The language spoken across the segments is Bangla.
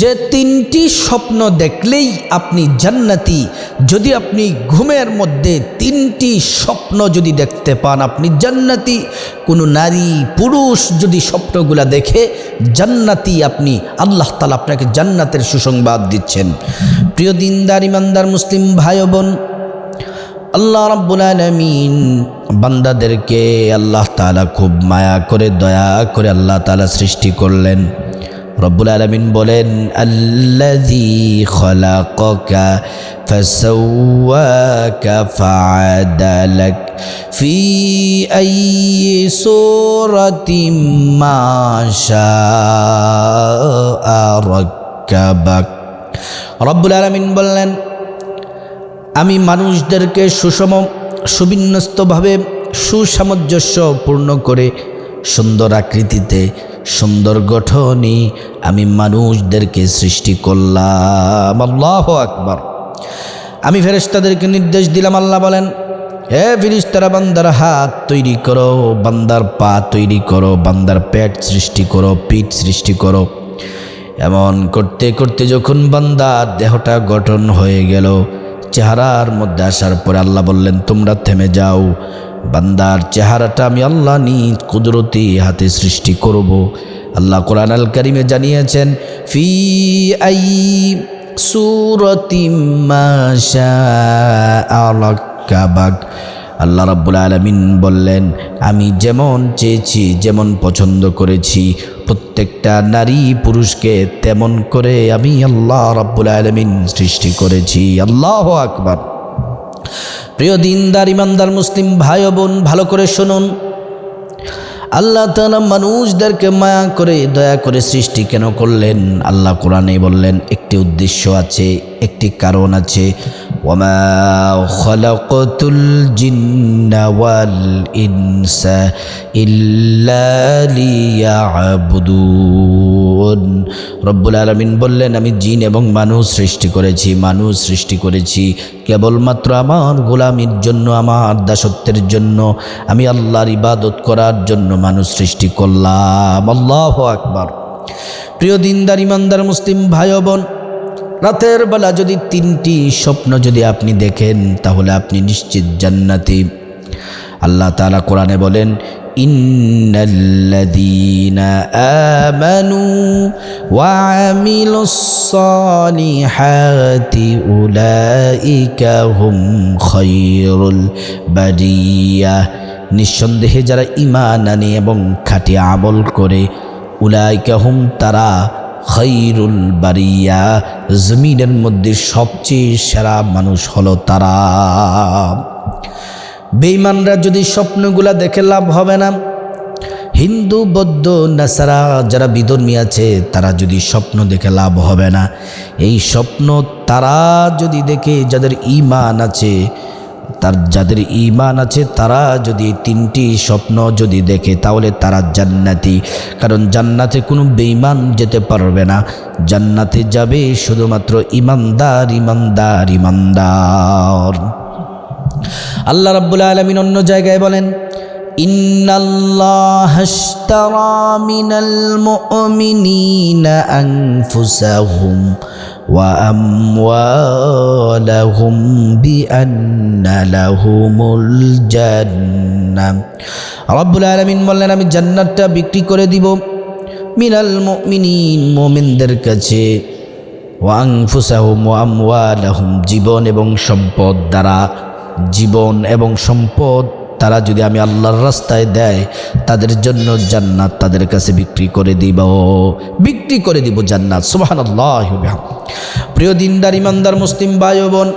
যে তিনটি স্বপ্ন দেখলেই আপনি জান্নাতি। যদি আপনি ঘুমের মধ্যে তিনটি স্বপ্ন যদি দেখতে পান, আপনি জান্নাতি। কোনো নারী, পুরুষ যদি স্বপ্নগুলা দেখে, জান্নাতি আপনি। আল্লাহ তালা আপনাকে জান্নাতের সুসংবাদ দিচ্ছেন। প্রিয় দিনদার, ইমানদার, মুসলিম ভাই বোন আল্লাহ রাব্বুল আলামিন বান্দাদেরকে আল্লাহ তাআলা খুব মায়া করে, দয়া করে আল্লাহ তাআলা সৃষ্টি করলেন। রব্বুল আলমিন বলেন রাক্কাবাক। রব্বুল আলমিন বললেন, আমি মানুষদেরকে সুষম, সুবিন্যস্তভাবে সুসামঞ্জস্য পূর্ণ করে সুন্দর আকৃতিতে সুন্দর গঠনে আমি মানুষদেরকে সৃষ্টি করলাম। আল্লাহ আকবার। আমি ফেরেশতাদেরকে নির্দেশ দিলাম, আল্লাহ বলেন হে ফিরিস্তারা বান্দার হাত তৈরি করো, বান্দার পা তৈরি করো, বান্দার পেট সৃষ্টি করো, পিঠ সৃষ্টি করো। এমন করতে করতে যখন বান্দার দেহটা গঠন হয়ে গেল, চেহারার মধ্যে আসার পরে আল্লাহ বললেন, তোমরা থেমে যাও বান্দার চেহারাটা আমি আল্লাহ নিজ কুদরতি হাতে সৃষ্টি করব। আল্লাহ কোরআন আল করিমে জানিয়েছেন, ফি আই সুরতিমাশাবাক আল্লাহ রাব্বুল আলমিন বললেন, আমি যেমন চেয়েছি, যেমন পছন্দ করেছি, প্রত্যেকটা নারী পুরুষকে তেমন করে আমি আল্লাহ রাব্বুল আলমিন সৃষ্টি করেছি। আল্লাহ আকবার। প্রিয় দিনদার, ইমানদার, মুসলিম ভাই বোন, ভালো করে শুনুন। আল্লাহ তালা মানুষদেরকে মায়া করে, দয়া করে সৃষ্টি কেন করলেন? আল্লাহ কোরআনে বললেন, একটি উদ্দেশ্য আছে, একটি কারণ আছে। খলাকতুল জিন্না ওয়াল ইনসা ইল্লা লিয়াবুদুন রব্বুল আলমিন বললেন, আমি জিন এবং মানুষ সৃষ্টি করেছি, মানুষ সৃষ্টি করেছি, কেবলমাত্র আমার গোলামির জন্য, আমার দাসত্বের জন্য, আমি আল্লাহর ইবাদত করার জন্য মানুষ সৃষ্টি করলাম। আল্লাহ আকবার। প্রিয় দিনদার, ইমানদার, মুসলিম ভাই বোন রাতের বেলা যদি তিনটি স্বপ্ন যদি আপনি দেখেন, তাহলে আপনি নিশ্চিত জান্নাতি। আল্লাহ তাআলা কোরআনে বলেন নিঃসন্দেহে যারা ঈমান আনে এবং খাঁটি আমল করে, উলাইকা হুম তারা খৈরুল বারিয়া, জমিনের মধ্যে সবচেয়ে সেরা মানুষ হলো তারা। বেইমানরা যদি স্বপ্নগুলা দেখে লাভ হবে না, হিন্দু, বৌদ্ধ, নাসারা যারা বিধর্মী আছে, তারা যদি স্বপ্ন দেখে লাভ হবে না, এই স্বপ্ন তারা যদি দেখে যাদের ইমান আছে তার যাদের ইমান আছে, তারা যদি তিনটি স্বপ্ন যদি দেখে, তাহলে তারা জান্নাতি। কারণ জান্নাতে কোনো বেঈমান যেতে পারবে না। জান্নাতে যাবে শুধুমাত্র ইমানদার ইমানদার ইমানদার আল্লাহ রাব্বুল আলামিন অন্য জায়গায় বলেন মিনাল মুমিনিনা আনফুসাহুম। ওয়া আমওয়ালাহুম বিআন্না লাহুমুল জান্নাহ রাব্বুল আলামিন বললেন, আমি জান্নাতটা বিক্রি করে দিব মিনাল মুমিনিন মুমিনদের কাছে। ওয়াং ফুসাহুম ওয়ামওয়ালাহুম জীবন এবং সম্পদ দ্বারা। জীবন এবং সম্পদ তারা যদি আমি আল্লাহর রাস্তায় দেয়, তাদের জন্য জান্নাত তাদের কাছে বিক্রি করে দিব। বিক্রি করে দিব জান্নাত। সুবাহান আল্লাহ প্রিয় দিনদার, ইমানদার, মুসলিম ভাই বোন,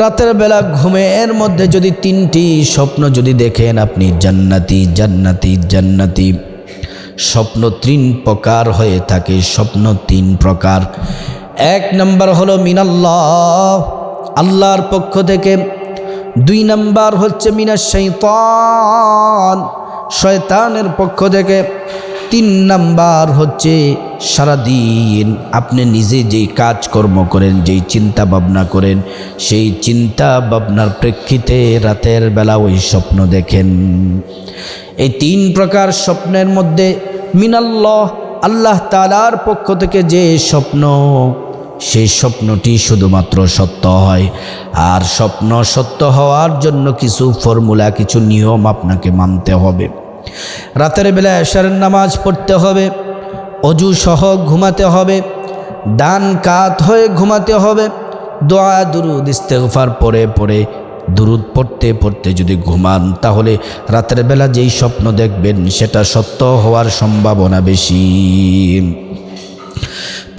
রাতের বেলা ঘুমের মধ্যে যদি তিনটি স্বপ্ন যদি দেখেন আপনি, জান্নাতি জান্নাতি জান্নাতি, স্বপ্ন তিন প্রকার হয়ে থাকে, স্বপ্ন তিন প্রকার। এক নম্বর হলো মিনাল্লাহ, আল্লাহর পক্ষ থেকে দুই নাম্বার হচ্ছে মিনা শৈতান শয়তানের পক্ষ থেকে তিন নাম্বার হচ্ছে সারাদিন আপনি নিজে যেই কাজকর্ম করেন, যেই চিন্তা ভাবনা করেন, সেই চিন্তা ভাবনার প্রেক্ষিতে রাতের বেলা ওই স্বপ্ন দেখেন। এই তিন প্রকার স্বপ্নের মধ্যে মিনাল্লাহ, আল্লাহ তালার পক্ষ থেকে যে স্বপ্ন সেই স্বপ্নটি শুধুমাত্র সত্য হয়। আর স্বপ্ন সত্য হওয়ার জন্য কিছু ফর্মুলা, কিছু নিয়ম আপনাকে মানতে হবে। রাতের বেলা এশারের নামাজ পড়তে হবে, অজু সহ ঘুমাতে হবে, ডান কাত হয়ে ঘুমাতে হবে, দোয়া, দুরুদ, ইস্তেগফার পরে পরে দুরুদ পড়তে পড়তে যদি ঘুমান, তাহলে রাতের বেলা যেই স্বপ্ন দেখবেন, সেটা সত্য হওয়ার সম্ভাবনা বেশি।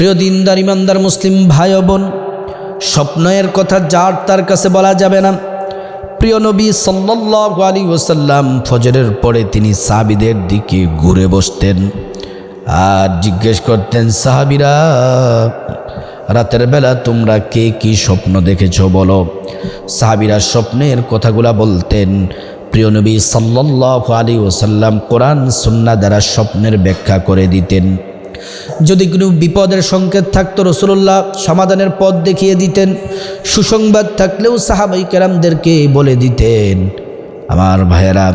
প্রিয় দিনদার, ইমানদার মুসলিম ভাই বোন স্বপ্নের কথা যার তার কাছে বলা যাবে না। প্রিয় নবী সাল্লাল্লাহু আলী ওসাল্লাম ফজরের পরে তিনি সাহাবিদের দিকে ঘুরে বসতেন আর জিজ্ঞেস করতেন, সাহাবিরা, রাতের বেলা তোমরা কে কি স্বপ্ন দেখেছ বলো? সাহাবিরা স্বপ্নের কথাগুলা বলতেন, প্রিয় নবী সাল্লাল্লাহু আলী ওসাল্লাম কোরআন সুন্না দ্বারা স্বপ্নের ব্যাখ্যা করে দিতেন। যদি কোনো বিপদের সংকেত থাকতো রসুল্লাহ সমাধানের পথ দেখিয়ে দিতেন, সুসংবাদ থাকলেও সাহাবাই কেরামদেরকে বলে দিতেন, আমার ভাইয়েরা,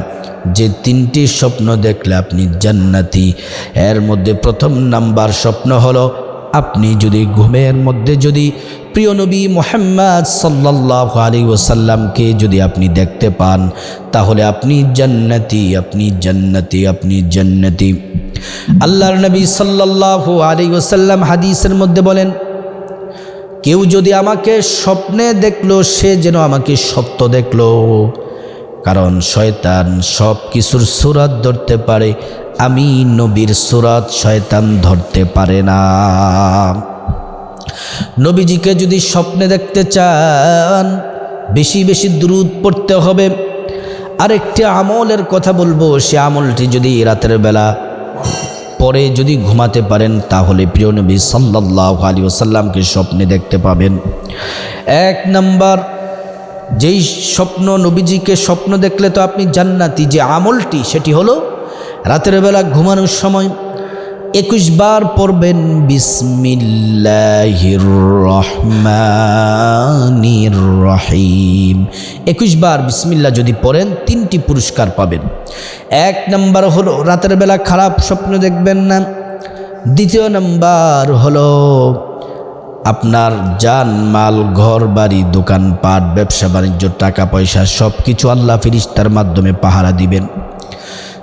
যে তিনটি স্বপ্ন দেখলে আপনি জান্নাতি, এর মধ্যে প্রথম নাম্বার স্বপ্ন হলো, আপনি যদি ঘুমের মধ্যে যদি প্রিয় নবী মোহাম্মদ সাল্লাহ আলী ওসাল্লামকে যদি আপনি দেখতে পান, তাহলে আপনি জান্নাতি আপনি জান্নাতি আপনি জান্নাতি। আল্লাহর নবী সাল্লাহ আলী ওসাল্লাম হাদিসের মধ্যে বলেন, কেউ যদি আমাকে স্বপ্নে দেখল, সে যেন আমাকে সত্য দেখল। কারণ শয়তান সব কিছুর সুরাত ধরতে পারে, আমি নবীর সুরাত শয়তান ধরতে পারে না। নবীজিকে যদি স্বপ্নে দেখতে চান, বেশি বেশি দ্রুত পড়তে হবে। আরেকটি আমলের কথা বলব, সে আমলটি যদি রাতের বেলা পরে যদি ঘুমাতে পারেন, তাহলে প্রিয় নবী সাল্লাহ আলী ওসাল্লামকে স্বপ্নে দেখতে পাবেন। এক নাম্বার, যেই স্বপ্ন নবীজিকে স্বপ্ন দেখলে তো আপনি জান্নাতি যে আমলটি, সেটি হলো রাতের বেলা ঘুমানোর সময় একুশ বার পড়বেন, বিসমিল্লাহির রহমানির রহিম। একুশ বার বিসমিল্লা যদি পড়েন, তিনটি পুরস্কার পাবেন। এক নম্বর হলো, রাতের বেলা খারাপ স্বপ্ন দেখবেন না। দ্বিতীয় নম্বর হলো, আপনার যান মাল ঘর বাড়ি দোকানপাট, ব্যবসা, বাণিজ্য, টাকা পয়সা সব কিছু আল্লাহ ফিরিস্তার মাধ্যমে পাহারা দিবেন।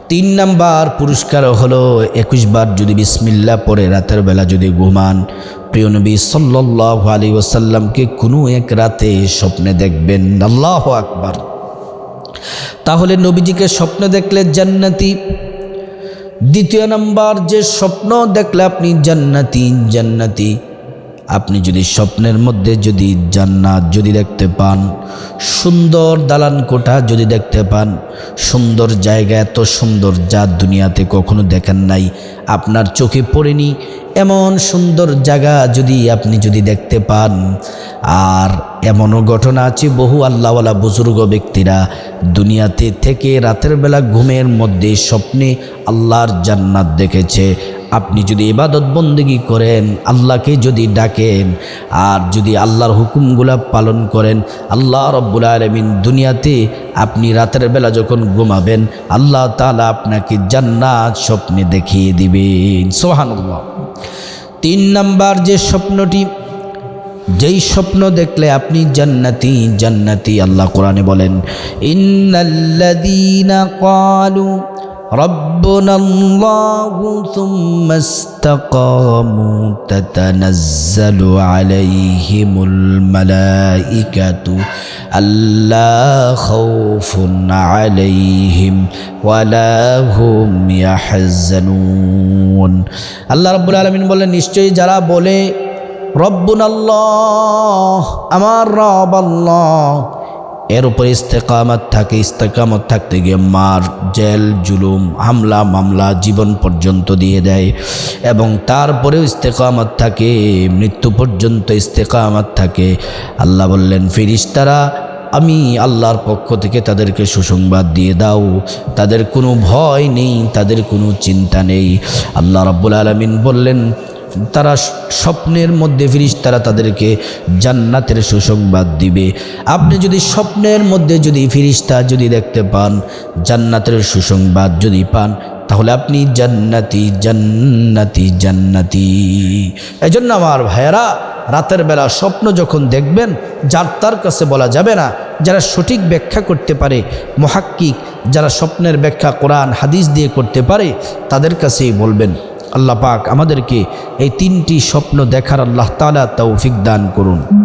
তিন নাম্বার পুরস্কার হলো একুশ বার যদি বিসমিল্লা পরে রাতের বেলা যদি ঘুমান। প্রিয় নবী সাল্লাহ আলী ওসাল্লামকে কোনো এক রাতে স্বপ্নে দেখবেন। আল্লাহ আকবার। তাহলে নবীজিকে স্বপ্ন দেখলে জান্নাতি। দ্বিতীয় নাম্বার, যে স্বপ্ন দেখলে আপনি জান্নাতি জান্নাতি। আপনি যদি স্বপ্নের মধ্যে যদি জান্নাত যদি দেখতে পান, সুন্দর দালান কোঠা যদি দেখতে পান, সুন্দর জায়গা, এত সুন্দর যা দুনিয়াতে কখনো দেখেন নাই, আপনার চোখে পড়েনি, এমন সুন্দর জায়গা যদি আপনি যদি দেখতে পান। আর এমনও ঘটনা আছে, বহু আল্লাহওয়ালা বুজুর্গ ব্যক্তিরা দুনিয়াতে থেকে রাতের বেলা ঘুমের মধ্যে স্বপ্নে আল্লাহর জান্নাত দেখেছে। আপনি যদি ইবাদত বন্দিগি করেন, আল্লাহকে যদি ডাকেন, আর যদি আল্লাহর হুকুমগুলা পালন করেন, আল্লাহ রব্বুল আলমিন দুনিয়াতে আপনি রাতের বেলা যখন ঘুমাবেন, আল্লাহ তালা আপনাকে জান্নাত স্বপ্নে দেখিয়ে দিবেন। সোহানুল্লাহ তিন নাম্বার যে স্বপ্নটি, যেই স্বপ্ন দেখলে আপনি জান্নাতি জান্নাতি আল্লাহ কোরআনে বলেন, ইন্নাল্লাযীনা ক্বালু ربنا الله ثم استقاموا تتنزل عليهم الملائكة ألا خوف عليهم ولا هم يحزنون الله رب العالمين بولن نشجي جرا بولي ربنا الله أمار رب الله এর উপরে ইস্তেকামত থাকে, ইস্তেকামত থাকতে গিয়ে মার, জেল, জুলুম, হামলা, মামলা জীবন পর্যন্ত দিয়ে দেয় এবং তারপরেও ইস্তেকামত থাকে, মৃত্যু পর্যন্ত ইস্তেকামত থাকে। আল্লাহ বললেন, ফিরিস্তারা, আমি আল্লাহর পক্ষ থেকে তাদেরকে সুসংবাদ দিয়ে দাও। তাদের কোনো ভয় নেই, তাদের কোনো চিন্তা নেই। আল্লাহ রাব্বুল আলমিন বললেন তারা স্বপ্নের মধ্যে ফিরিস তারা তাদেরকে জান্নাতের সুসংবাদ দিবে। আপনি যদি স্বপ্নের মধ্যে যদি ফিরিস্তা যদি দেখতে পান, জান্নাতের সুসংবাদ যদি পান, তাহলে আপনি জান্নাতি জান্নাতি জান্নাতি। এই জন্য আমার ভাইয়েরা, রাতের বেলা স্বপ্ন যখন দেখবেন, যার তার কাছে বলা যাবে না, যারা সঠিক ব্যাখ্যা করতে পারে, মহাক্কিক, যারা স্বপ্নের ব্যাখ্যা কোরআন, হাদিস দিয়ে করতে পারে, তাদের কাছেই বলবেন আল্লাহ পাক আমাদেরকে এই তিনটি স্বপ্ন দেখার আল্লাহ তালা তৌফিক দান করুন।